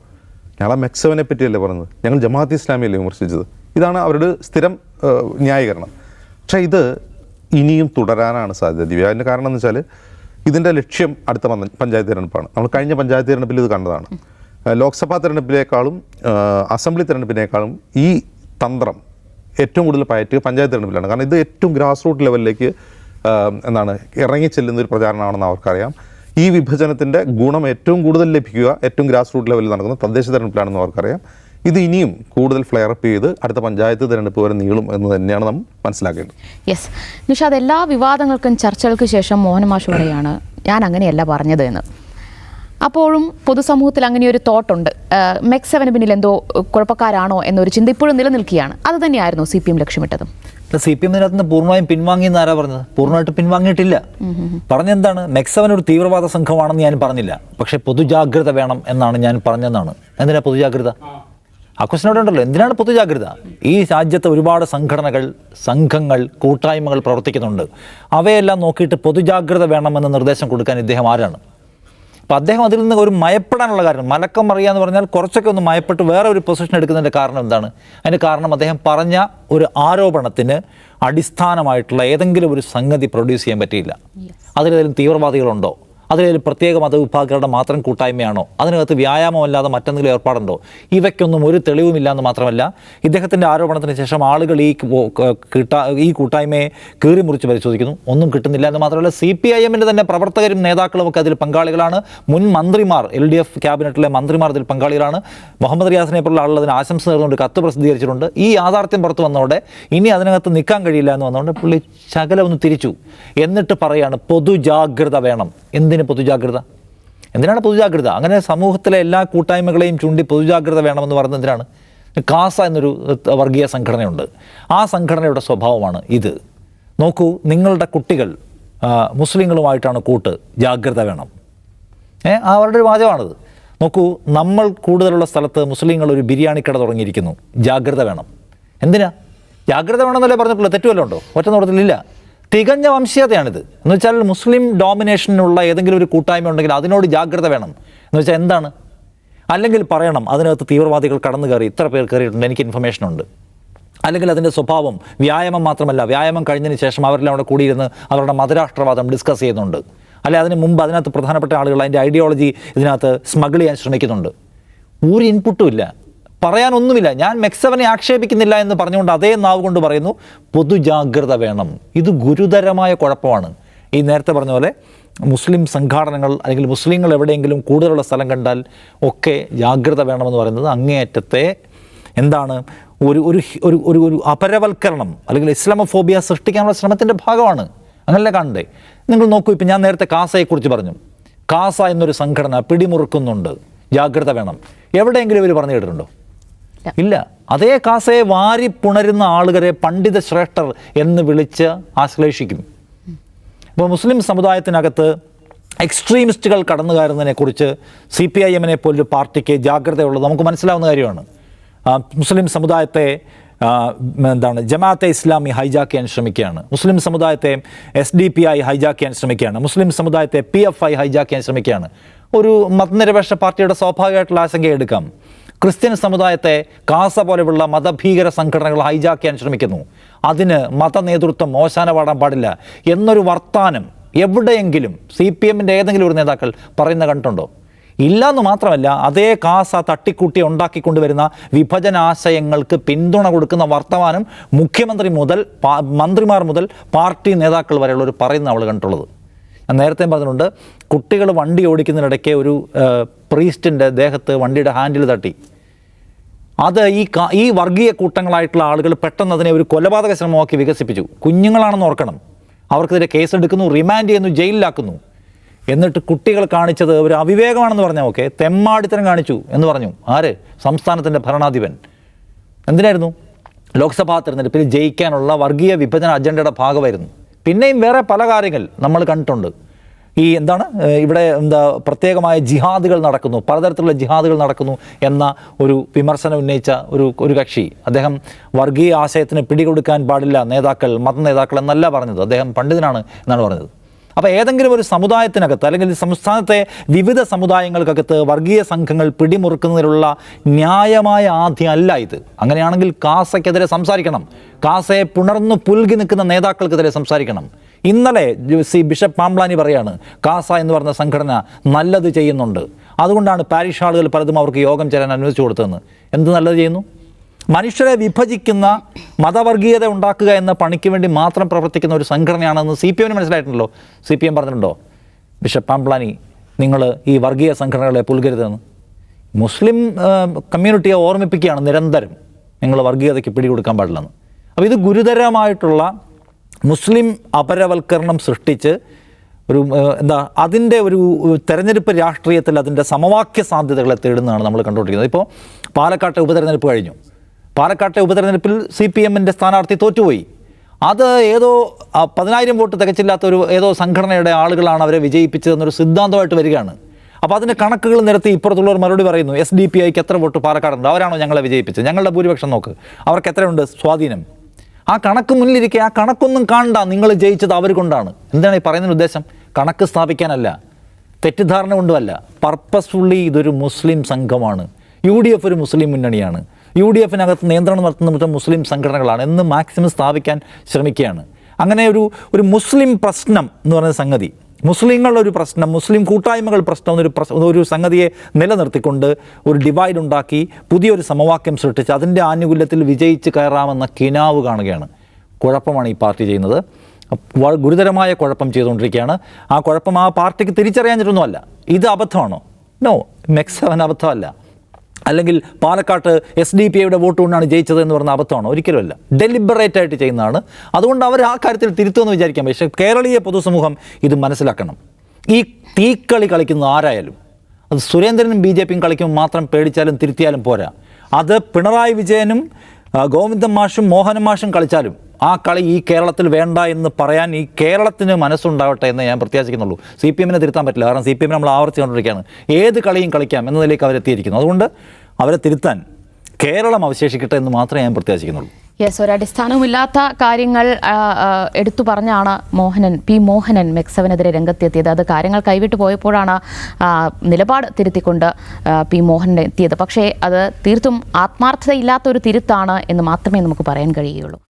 ഞങ്ങൾ മെക്സവനെ പറ്റിയല്ലേ പറഞ്ഞത്? ഞങ്ങൾ ജമാഅത്ത് ഇസ്ലാമിയല്ലേ വിമർശിച്ചത്? ഇതാണ് അവരുടെ സ്ഥിരം ന്യായീകരണം. പക്ഷേ ഇത് ഇനിയും തുടരാനാണ് സാധ്യത. ദിവ്യ അതിന്റെ കാരണം എന്ന് വെച്ചാൽ ഇതിന്റെ ലക്ഷ്യം അടുത്ത പഞ്ചായത്ത് തിരഞ്ഞെടുപ്പാണ്. നമ്മൾ കഴിഞ്ഞ പഞ്ചായത്ത് തിരഞ്ഞെടുപ്പിൽ ഇത് കണ്ടതാണ്. ലോക്സഭാ തിരഞ്ഞെടുപ്പിനേക്കാളും അസംബ്ലി തിരഞ്ഞെടുപ്പിനേക്കാളും ഈ തന്ത്രം ഏറ്റവും കൂടുതൽ പയറ്റുക പഞ്ചായത്ത് തിരഞ്ഞെടുപ്പിലാണ്. കാരണം ഇത് ഏറ്റവും ഗ്രാസ് റൂട്ട് ലെവലിലേക്ക് എന്താണ് ഇറങ്ങിച്ചെല്ലുന്ന ഒരു പ്രചാരണമാണെന്ന് അവർക്കറിയാം. ഈ വിഭജനത്തിന്റെ ഗുണം ഏറ്റവും കൂടുതൽ ലഭിക്കുക ഏറ്റവും ഗ്രാസ് റൂട്ട് ലെവലിൽ നടക്കുന്ന തദ്ദേശ തെരഞ്ഞെടുപ്പിലാണെന്ന് അവർക്കറിയാം. ഇത് ഇനിയും കൂടുതൽ ഫ്ലെയർ അപ്പ് ചെയ്ത് അടുത്ത പഞ്ചായത്ത് തിരഞ്ഞെടുപ്പ് വരെ നീളും എന്ന് തന്നെയാണ് നമ്മൾ മനസ്സിലാക്കേണ്ടത്. യെസ് നിഷാദ് എല്ലാ വിവാദങ്ങൾക്കും ചർച്ചകൾക്ക് ശേഷം മോഹൻ മാഷ് ഞാൻ അങ്ങനെയല്ല പറഞ്ഞത് എന്ന്. അപ്പോഴും പൊതുസമൂഹത്തിൽ അങ്ങനെ ഒരു തോട്ടുണ്ട് മെക്സ് സെവന് പിന്നിൽ എന്തോ കുഴപ്പക്കാരാണോ എന്നൊരു ചിന്ത ഇപ്പോഴും നിലനിൽക്കുകയാണ്. അത് തന്നെയായിരുന്നു സി പി എം ലക്ഷ്യമിട്ടതും. സി പി എമ്മിനകത്ത് നിന്ന് പൂർണമായും പിൻവാങ്ങി എന്ന് ആരാ പറഞ്ഞത്? പൂർണമായിട്ട് പിൻവാങ്ങിയിട്ടില്ല. പറഞ്ഞെന്താണ്? മെക്സവൻ ഒരു തീവ്രവാദ സംഘമാണെന്ന് ഞാൻ പറഞ്ഞില്ല. പക്ഷേ പൊതുജാഗ്രത വേണം എന്നാണ് ഞാൻ പറഞ്ഞതെന്നാണ്. എന്തിനാ പൊതുജാഗ്രത? ആ. ക്വസ്റ്റൻ അവിടെ ഉണ്ടല്ലോ. എന്തിനാണ് പൊതുജാഗ്രത? ഈ രാജ്യത്ത് ഒരുപാട് സംഘടനകൾ സംഘങ്ങൾ കൂട്ടായ്മകൾ പ്രവർത്തിക്കുന്നുണ്ട്. അവയെല്ലാം നോക്കിയിട്ട് പൊതുജാഗ്രത വേണമെന്ന് നിർദ്ദേശം കൊടുക്കാൻ ഇദ്ദേഹം ആരാണ്? അപ്പോൾ അദ്ദേഹം അതിൽ നിന്ന് ഒരു മയപ്പെടാനുള്ള കാരണം മലക്കം അറിയുക എന്ന് പറഞ്ഞാൽ കുറച്ചൊക്കെ ഒന്ന് മയപ്പെട്ട് വേറെ ഒരു പൊസിഷൻ എടുക്കുന്നതിന്റെ കാരണം എന്താണ്? അതിന്റെ കാരണം അദ്ദേഹം പറഞ്ഞ ഒരു ആരോപണത്തിന് അടിസ്ഥാനമായിട്ടുള്ള ഏതെങ്കിലും ഒരു സംഗതി പ്രൊഡ്യൂസ് ചെയ്യാൻ പറ്റിയില്ല. അതിലേതെങ്കിലും തീവ്രവാദികളുണ്ടോ? അതിലേതെങ്കിലും പ്രത്യേക മതവിഭാഗങ്ങളുടെ മാത്രം കൂട്ടായ്മയാണോ? അതിനകത്ത് വ്യായാമമല്ലാതെ മറ്റെന്തെങ്കിലും ഏർപ്പാടുണ്ടോ? ഇവയ്ക്കൊന്നും ഒരു തെളിവുമില്ല എന്ന് മാത്രമല്ല ഇദ്ദേഹത്തിന്റെ ആരോപണത്തിന് ശേഷം ആളുകൾ ഈ കിട്ടാ ഈ കൂട്ടായ്മയെ കീറി മുറിച്ച് പരിശോധിക്കുന്നു. ഒന്നും കിട്ടുന്നില്ല എന്ന് മാത്രമല്ല സി പി ഐ എമ്മിന്റെ തന്നെ പ്രവർത്തകരും നേതാക്കളും ഒക്കെ അതിൽ പങ്കാളികളാണ്. മുൻ മന്ത്രിമാർ എൽ ഡി എഫ് ക്യാബിനറ്റിലെ മന്ത്രിമാർ അതിൽ പങ്കാളികളാണ്. മുഹമ്മദ് റിയാസിനെ പോലുള്ള ആളുകൾ അതിന് ആശംസ നേർന്നുകൊണ്ട് കത്ത് പ്രസിദ്ധീകരിച്ചിട്ടുണ്ട്. ഈ യാഥാർത്ഥ്യം പുറത്ത് വന്നതോടെ ഇനി അതിനകത്ത് നിൽക്കാൻ കഴിയില്ല എന്ന് വന്നതുകൊണ്ട് പുള്ളി ശകലം ഒന്ന് തിരിച്ചു. എന്നിട്ട് പറയാണ് പൊതുജാഗ്രത വേണം. എന്തിന് പൊതുജാഗ്രത? എന്തിനാണ് പൊതുജാഗ്രത? അങ്ങനെ സമൂഹത്തിലെ എല്ലാ കൂട്ടായ്മകളെയും ചൂണ്ടി പൊതുജാഗ്രത വേണമെന്ന് പറയുന്നത് എന്തിനാണ്? കാസ എന്നൊരു വർഗീയ സംഘടനയുണ്ട്. ആ സംഘടനയുടെ സ്വഭാവമാണ് ഇത്. നോക്കൂ നിങ്ങളുടെ കുട്ടികൾ മുസ്ലിങ്ങളുമായിട്ടാണ് കൂട്ട് ജാഗ്രത വേണം. ഏ അവരുടെ ഒരു വാചകമാണത്. നോക്കൂ നമ്മൾ കൂടുതലുള്ള സ്ഥലത്ത് മുസ്ലിങ്ങൾ ഒരു ബിരിയാണി കട തുടങ്ങിയിരിക്കുന്നു. ജാഗ്രത വേണം. എന്തിനാ? ജാഗ്രത വേണമെന്നല്ലേ പറഞ്ഞിട്ടുള്ളൂ തെറ്റുമല്ലോ ഉണ്ടോ? ഒറ്റ നോട്ടത്തിലില്ല. തികഞ്ഞ വംശീയതയാണിത്. എന്ന് വെച്ചാൽ മുസ്ലിം ഡോമിനേഷനുള്ള ഏതെങ്കിലും ഒരു കൂട്ടായ്മ ഉണ്ടെങ്കിൽ അതിനോട് ജാഗ്രത വേണം. എന്ന് വെച്ചാൽ എന്താണ്? അല്ലെങ്കിൽ പറയണം അതിനകത്ത് തീവ്രവാദികൾ കടന്നു കയറി ഇത്ര പേർ കയറിയിട്ടുണ്ട് എനിക്ക് ഇൻഫർമേഷൻ ഉണ്ട്. അല്ലെങ്കിൽ അതിന്റെ സ്വഭാവം വ്യായാമം മാത്രമല്ല വ്യായാമം കഴിഞ്ഞതിന് ശേഷം അവരെല്ലാം അവിടെ കൂടിയിരുന്ന് അവരുടെ മതരാഷ്ട്രവാദം ഡിസ്കസ് ചെയ്യുന്നുണ്ട്. അല്ലെ അതിന് മുമ്പ് അതിനകത്ത് പ്രധാനപ്പെട്ട ആളുകൾ അതിന്റെ ഐഡിയോളജി ഇതിനകത്ത് സ്മഗിൾ ചെയ്യാൻ ശ്രമിക്കുന്നുണ്ട്. ഒരു ഇൻപുട്ടും ഇല്ല. പറയാനൊന്നുമില്ല. ഞാൻ മെക്സവനെ ആക്ഷേപിക്കുന്നില്ല എന്ന് പറഞ്ഞുകൊണ്ട് അതേ നാവ് കൊണ്ട് പറയുന്നു പൊതുജാഗ്രത വേണം. ഇത് ഗുരുതരമായ കുഴപ്പമാണ്. ഈ നേരത്തെ പറഞ്ഞ പോലെ മുസ്ലിം സംഘാടനങ്ങൾ അല്ലെങ്കിൽ മുസ്ലിങ്ങൾ എവിടെയെങ്കിലും കൂടുതലുള്ള സ്ഥലം കണ്ടാൽ ഒക്കെ ജാഗ്രത വേണമെന്ന് പറയുന്നത് അങ്ങേയറ്റത്തെ എന്താണ്? ഒരു ഒരു ഒരു ഒരു ഒരു അപരവൽക്കരണം അല്ലെങ്കിൽ ഇസ്ലാമോഫോബിയ സൃഷ്ടിക്കാനുള്ള ശ്രമത്തിന്റെ ഭാഗമാണ്. അങ്ങനല്ലേ കാണണ്ടേ? നിങ്ങൾ നോക്കൂ ഇപ്പം ഞാൻ നേരത്തെ കാസയെക്കുറിച്ച് പറഞ്ഞു. കാസ എന്നൊരു സംഘടന പിടിമുറുക്കുന്നുണ്ട്. ജാഗ്രത വേണം. എവിടെയെങ്കിലും ഇവർ പറഞ്ഞു കേട്ടിട്ടുണ്ടോ? ഇല്ല. അതേ കാസയെ വാരി പുണരുന്ന ആളുകളെ പണ്ഡിത ശ്രേഷ്ഠർ എന്ന് വിളിച്ച് ആശ്ലേഷിക്കും. ഇപ്പോൾ മുസ്ലിം സമുദായത്തിനകത്ത് എക്സ്ട്രീമിസ്റ്റുകൾ കടന്നു കയറുന്നതിനെക്കുറിച്ച് സി പി ഐ എമ്മിനെ പോലൊരു പാർട്ടിക്ക് ജാഗ്രതയുള്ളത് നമുക്ക് മനസ്സിലാവുന്ന കാര്യമാണ്. മുസ്ലിം സമുദായത്തെ എന്താണ് ജമാഅത്തെ ഇസ്ലാമി ഹൈജാക്ക് ചെയ്യാൻ ശ്രമിക്കുകയാണ്. മുസ്ലിം സമുദായത്തെ S D P I hijack ചെയ്യാൻ ശ്രമിക്കുകയാണ്. മുസ്ലിം സമുദായത്തെ പി എഫ് ഐ ഹൈജാക്ക് ചെയ്യാൻ ശ്രമിക്കുകയാണ്. ഒരു മതനിരപേക്ഷ പാർട്ടിയുടെ സ്വാഭാവികമായിട്ടുള്ള ആശങ്ക എടുക്കാം. ക്രിസ്ത്യൻ സമുദായത്തെ കാസ പോലെയുള്ള മതഭീകര സംഘടനകൾ ഹൈജാക്ക് ചെയ്യാൻ ശ്രമിക്കുന്നു. അതിന് മത നേതൃത്വം മോശാന പാടാൻ പാടില്ല എന്നൊരു വർത്താനം എവിടെയെങ്കിലും സി പി എമ്മിന്റെ ഏതെങ്കിലും ഒരു നേതാക്കൾ പറയുന്ന കണ്ടിട്ടുണ്ടോ? ഇല്ലയെന്ന് മാത്രമല്ല അതേ കാസ തട്ടിക്കൂട്ടി ഉണ്ടാക്കിക്കൊണ്ടുവരുന്ന വിഭജനാശയങ്ങൾക്ക് പിന്തുണ കൊടുക്കുന്ന വർത്തമാനം മുഖ്യമന്ത്രി മുതൽ മന്ത്രിമാർ മുതൽ പാർട്ടി നേതാക്കൾ വരെയുള്ളവർ പറയുന്ന അവൾ കണ്ടിട്ടുള്ളത്. ഞാൻ നേരത്തെ പറഞ്ഞിട്ടുണ്ട് കുട്ടികൾ വണ്ടി ഓടിക്കുന്നതിനിടയ്ക്ക് ഒരു പ്രീസ്റ്റിന്റെ ദേഹത്ത് വണ്ടിയുടെ ഹാൻഡിൽ തട്ടി. അത് ഈ ഈ വർഗീയ കൂട്ടങ്ങളായിട്ടുള്ള ആളുകൾ പെട്ടെന്ന് അതിനെ ഒരു കൊലപാതക ശ്രമമാക്കി വികസിപ്പിച്ചു. കുഞ്ഞുങ്ങളാണെന്ന് ഓർക്കണം. അവർക്കെതിരെ കേസെടുക്കുന്നു റിമാൻഡ് ചെയ്യുന്നു ജയിലിലാക്കുന്നു. എന്നിട്ട് കുട്ടികൾ കാണിച്ചത് ഒരു അവിവേകമാണെന്ന് പറഞ്ഞാൽ ഓക്കെ തെമ്മാടിത്തരം കാണിച്ചു എന്ന് പറഞ്ഞു. ആര്? സംസ്ഥാനത്തിന്റെ ഭരണാധിപൻ. എന്തിനായിരുന്നു? ലോക്സഭാ തെരഞ്ഞെടുപ്പിൽ ജയിക്കാനുള്ള വർഗീയ വിഭജന അജണ്ടയുടെ ഭാഗമായിരുന്നു. പിന്നെയും വേറെ പല കാര്യങ്ങൾ നമ്മൾ കണ്ടിട്ടുണ്ട്. ഈ എന്താണ് ഇവിടെ എന്താ പ്രത്യേകമായ ജിഹാദുകൾ നടക്കുന്നു പലതരത്തിലുള്ള ജിഹാദുകൾ നടക്കുന്നു എന്ന ഒരു വിമർശനം ഉന്നയിച്ച ഒരു ഒരു കക്ഷി. അദ്ദേഹം വർഗീയ ആശയത്തിന് പിടികൊടുക്കാൻ പാടില്ല നേതാക്കൾ മത നേതാക്കൾ എന്നല്ല പറഞ്ഞത്. അദ്ദേഹം പണ്ഡിതനാണ് എന്നാണ് പറഞ്ഞത്. അപ്പോൾ ഏതെങ്കിലും ഒരു സമുദായത്തിനകത്ത് അല്ലെങ്കിൽ സംസ്ഥാനത്തെ വിവിധ സമുദായങ്ങൾക്കകത്ത് വർഗീയ സംഘങ്ങൾ പിടിമുറുക്കുന്നതിനുള്ള ന്യായമായ ആദ്യം അല്ല ഇത്. അങ്ങനെയാണെങ്കിൽ കാസയ്ക്കെതിരെ സംസാരിക്കണം. കാസയെ പുണർന്നു പുൽകി നിൽക്കുന്ന നേതാക്കൾക്കെതിരെ സംസാരിക്കണം. ഇന്നലെ സി ബിഷപ്പ് പാംബ്ലാനി പറയാണ് കാസ എന്ന് പറഞ്ഞ സംഘടന നല്ലത് ചെയ്യുന്നുണ്ട്. അതുകൊണ്ടാണ് പാരിഷ് ആളുകൾ പലതും അവർക്ക് യോഗം ചേരാൻ അനുവദിച്ചു കൊടുത്തതെന്ന്. എന്ത് നല്ലത് ചെയ്യുന്നു? മനുഷ്യരെ വിഭജിക്കുന്ന മതവർഗീയത ഉണ്ടാക്കുക എന്ന പണിക്ക് വേണ്ടി മാത്രം പ്രവർത്തിക്കുന്ന ഒരു സംഘടനയാണെന്ന് സി പി എമ്മിന് മനസ്സിലായിട്ടുണ്ടല്ലോ. സി പി എം പറഞ്ഞിട്ടുണ്ടോ? ബിഷപ്പ് പാംബ്ലാനി നിങ്ങൾ ഈ വർഗീയ സംഘടനകളെ പുൽകരുതെന്ന്. മുസ്ലിം കമ്മ്യൂണിറ്റിയെ ഓർമ്മിപ്പിക്കുകയാണ് നിരന്തരം നിങ്ങൾ വർഗീയതയ്ക്ക് പിടികൊടുക്കാൻ പാടില്ലെന്ന്. അപ്പോൾ ഇത് ഗുരുതരമായിട്ടുള്ള മുസ്ലിം അപരവൽക്കരണം സൃഷ്ടിച്ച് ഒരു എന്താ അതിന്റെ ഒരു തെരഞ്ഞെടുപ്പ് രാഷ്ട്രീയത്തിൽ അതിന്റെ സമവാക്യ സാധ്യതകളെ തേടുന്നതാണ് നമ്മൾ കണ്ടുകൊണ്ടിരിക്കുന്നത്. ഇപ്പോൾ പാലക്കാട്ടെ ഉപതെരഞ്ഞെടുപ്പ് കഴിഞ്ഞു. പാലക്കാട്ടെ ഉപതെരഞ്ഞെടുപ്പിൽ സി പി എമ്മിന്റെ സ്ഥാനാർത്ഥി തോറ്റുപോയി. അത് ഏതോ പതിനായിരം വോട്ട് തികച്ചില്ലാത്ത ഒരു ഏതോ സംഘടനയുടെ ആളുകളാണ് അവരെ വിജയിപ്പിച്ചതെന്നൊരു സിദ്ധാന്തമായിട്ട് വരികയാണ്. അപ്പോൾ അതിന്റെ കണക്കുകൾ നിരത്തി ഇപ്പുറത്തുള്ളവർ മറുപടി പറയുന്നു എസ് ഡി പി ഐക്ക് എത്ര വോട്ട് പാലക്കാടുണ്ട്? അവരാണോ ഞങ്ങളെ വിജയിപ്പിച്ചത്? ഞങ്ങളുടെ ഭൂരിപക്ഷം നോക്ക്. അവർക്ക് എത്രയുണ്ട് സ്വാധീനം? ആ കണക്ക് മുന്നിലിരിക്കെ ആ കണക്കൊന്നും കാണണ്ട. നിങ്ങൾ ജയിച്ചത് അവർ കൊണ്ടാണ്. എന്താണ് ഈ പറയുന്നതിന് ഉദ്ദേശം? കണക്ക് സ്ഥാപിക്കാനല്ല തെറ്റിദ്ധാരണ കൊണ്ടുമല്ല പർപ്പസ്ഫുള്ളി ഇതൊരു മുസ്ലിം സംഘമാണ്. യു ഡി എഫ് ഒരു മുസ്ലിം മുന്നണിയാണ്. യു ഡി എഫിനകത്ത് നിയന്ത്രണം നടത്തുന്ന മറ്റു മുസ്ലിം സംഘടനകളാണ്. എന്ന് മാക്സിമം സ്ഥാപിക്കാൻ ശ്രമിക്കുകയാണ്. അങ്ങനെ ഒരു ഒരു മുസ്ലിം പ്രശ്നം എന്ന് പറയുന്ന സംഗതി. മുസ്ലിങ്ങളുടെ ഒരു പ്രശ്നം മുസ്ലിം കൂട്ടായ്മകൾ പ്രശ്നം എന്നൊരു പ്രശ്നം ഒരു സംഗതിയെ നിലനിർത്തിക്കൊണ്ട് ഒരു ഡിവൈഡ് ഉണ്ടാക്കി പുതിയൊരു സമവാക്യം സൃഷ്ടിച്ച് അതിന്റെ ആനുകൂല്യത്തിൽ വിജയിച്ച് കയറാമെന്ന കിനാവ് കാണുകയാണ്. കുഴപ്പമാണ് ഈ പാർട്ടി ചെയ്യുന്നത്. ഗുരുതരമായ കുഴപ്പം ചെയ്തുകൊണ്ടിരിക്കുകയാണ്. ആ കുഴപ്പം ആ പാർട്ടിക്ക് തിരിച്ചറിയാഞ്ഞിട്ടൊന്നുമല്ല. ഇത് അബദ്ധമാണോ? നോ മെക്സ് അവൻ അബദ്ധമല്ല. അല്ലെങ്കിൽ പാലക്കാട്ട് എസ് ഡി പി ഐയുടെ വോട്ട് കൊണ്ടാണ് ജയിച്ചത് എന്ന് പറഞ്ഞ അബദ്ധമാണോ. ഒരിക്കലുമല്ല. ഡെലിബറേറ്റ് ആയിട്ട് ചെയ്യുന്നതാണ്. അതുകൊണ്ട് അവർ ആ കാര്യത്തിൽ തിരുത്തുമെന്ന് വിചാരിക്കാം. പക്ഷേ കേരളീയ പൊതുസമൂഹം ഇത് മനസ്സിലാക്കണം. ഈ തീക്കളി കളിക്കുന്ന ആരായാലും അത് സുരേന്ദ്രനും ബി ജെ പിയും കളിക്കുമ്പോൾ മാത്രം പേടിച്ചാലും തിരുത്തിയാലും പോരാ. അത് പിണറായി വിജയനും ഗോവിന്ദൻ മാഷും മോഹനം മാഷും കളിച്ചാലും ആ കളി ഈ കേരളത്തിൽ വേണ്ട എന്ന് പറയാൻ ഈ കേരളത്തിന് മനസ്സുണ്ടാവട്ടെ എന്ന് ഞാൻ പ്രത്യാശിക്കുന്നുള്ളൂ. സി പി എമ്മിനെ തിരുത്താൻ പറ്റില്ല. കാരണം സി പി എം നമ്മൾ ആവർത്തിച്ചുകൊണ്ടിരിക്കുകയാണ് ഏത് കളിയും കളിക്കാം എന്ന എന്നതിലേക്ക് അവരെത്തിയിരിക്കുന്നു. അതുകൊണ്ട് അവരെ തിരുത്താൻ കേരളം അവശേഷിക്കട്ടെ എന്ന് മാത്രമേ ഞാൻ പ്രത്യാശിക്കുന്നുള്ളൂ. യെസ് ഒരടിസ്ഥാനവുമില്ലാത്ത കാര്യങ്ങൾ എടുത്തു പറഞ്ഞാണ് മോഹനൻ പി മോഹനൻ മെക്സവനെതിരെ രംഗത്തെത്തിയത്. അത് കാര്യങ്ങൾ കൈവിട്ടു പോയപ്പോഴാണ് നിലപാട് തിരുത്തിക്കൊണ്ട് പി മോഹനൻ എത്തിയത്. പക്ഷേ അത് തീർത്തും ആത്മാർത്ഥതയില്ലാത്ത ഒരു തിരുത്താണ് എന്ന് മാത്രമേ നമുക്ക് പറയാൻ കഴിയുകയുള്ളൂ.